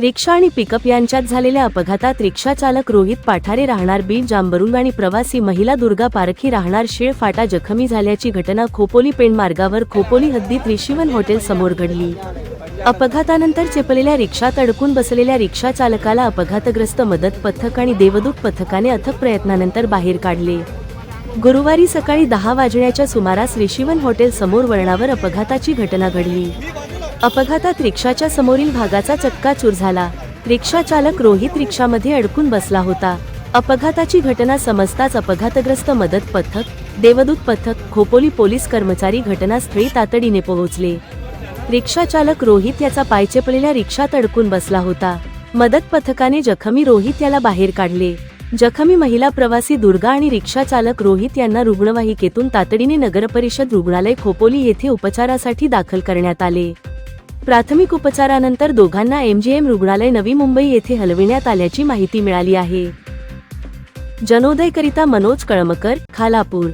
रिक्षा आणि पिकअप यांच्यात झालेल्या अपघातात रिक्षा चालक रोहित पाठारे राहणार बीड जांबरुंग आणि प्रवासी महिला दुर्गा पारखी राहणार शेळ फाटा जखमी झाल्याची घटना खोपोली पेण मार्गावर खोपोली हद्दीत रिशिवन हॉटेल समोर घडली. अपघातानंतर चेपलेल्या रिक्षात अडकून बसलेल्या रिक्षा चालकाला अपघातग्रस्त मदत पथक आणि देवदूत पथकाने अथक प्रयत्नानंतर बाहेर काढले. गुरुवारी सकाळी दहा वाजण्याच्या सुमारास रिशिवन हॉटेल समोर वळणावर अपघाताची घटना घडली. अपघातात रिक्षाच्या समोरील भागाचा चक्काचूर झाला. रिक्षा चालक रोहित रिक्षामध्ये अडकून बसला होता. अपघाताची घटना समजताच अपघातग्रस्त मदत पथक देवदूत पथक खोपोली पोलीस कर्मचारी घटनास्थळी तातडीने पोहोचले. रिक्षा चालक रोहित याचा पायचेपलेल्या रिक्षात अडकून बसला होता. मदत पथकाने जखमी रोहित याला बाहेर काढले. जखमी महिला प्रवासी दुर्गा आणि रिक्षा चालक रोहित यांना रुग्णवाहिकेतून तातडीने नगरपरिषद रुग्णालय खोपोली येथे उपचारासाठी दाखल करण्यात आले. प्राथमिक उपचारानंतर दोघांना एमजीएम रुग्णालय नवी मुंबई येथे हलविण्यात आल्याची माहिती मिळाली आहे. जनोदयकरिता मनोज कळमकर खालापूर.